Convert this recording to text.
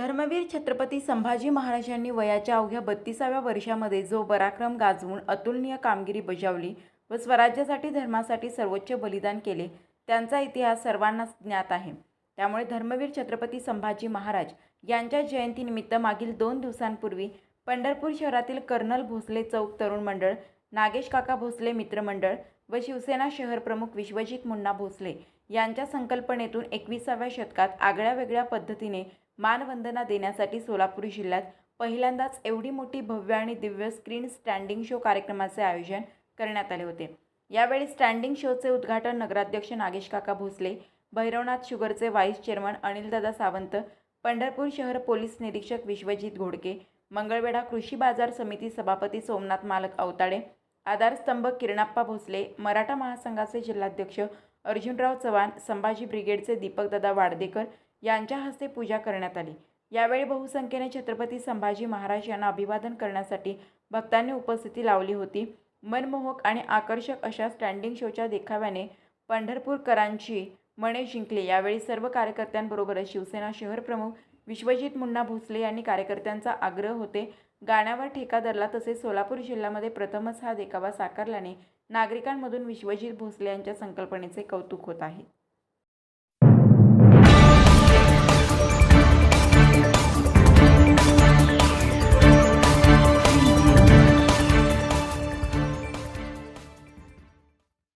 धर्मवीर छत्रपती संभाजी महाराजांनी वयाच्या अवघ्या बत्तीसाव्या वर्षामध्ये जो पराक्रम गाजवून अतुलनीय कामगिरी बजावली व स्वराज्यासाठी धर्मासाठी सर्वोच्च बलिदान केले त्यांचा इतिहास सर्वांनाच ज्ञात आहे. त्यामुळे धर्मवीर छत्रपती संभाजी महाराज यांच्या जयंतीनिमित्त मागील दोन दिवसांपूर्वी पंढरपूर शहरातील कर्नल भोसले चौक तरुण मंडळ नागेश काका भोसले मित्रमंडळ व शिवसेना शहर प्रमुख विश्वजित मुन्ना भोसले यांच्या संकल्पनेतून एकविसाव्या शतकात आगळ्या वेगळ्या पद्धतीने मानवंदना देण्यासाठी सोलापूर जिल्ह्यात पहिल्यांदाच एवढी मोठी भव्य आणि दिव्य स्क्रीन स्टँडिंग शो कार्यक्रमाचे आयोजन करण्यात आले होते. यावेळी स्टँडिंग शोचे उद्घाटन नगराध्यक्ष नागेश काका भोसले भैरवनाथ शुगरचे व्हाईस चेअरमन अनिलदादा सावंत पंढरपूर शहर पोलीस निरीक्षक विश्वजित घोडके मंगळवेढा कृषी बाजार समिती सभापती सोमनाथ मालक अवताडे आधारस्तंभ किरणाप्पा भोसले मराठा महासंघाचे जिल्हाध्यक्ष अर्जुनराव चव्हाण संभाजी ब्रिगेडचे दीपकदादा वाडदेकर यांच्या हस्ते पूजा करण्यात आली. यावेळी बहुसंख्येने छत्रपती संभाजी महाराज यांना अभिवादन करण्यासाठी भक्तांनी उपस्थिती लावली होती. मनमोहक आणि आकर्षक अशा स्टँडिंग शोच्या देखाव्याने पंढरपूरकरांची मने जिंकले. यावेळी सर्व कार्यकर्त्यांबरोबरच शिवसेना शहर प्रमुख विश्वजित मुन्ना भोसले यांनी कार्यकर्त्यांचा आग्रह होते. गाण्यावर ठेका धरला तसेच सोलापूर जिल्ह्यामध्ये प्रथमच हा देखावा साकारल्याने नागरिकांमधून विश्वजित भोसले यांच्या संकल्पनेचे कौतुक होत आहे.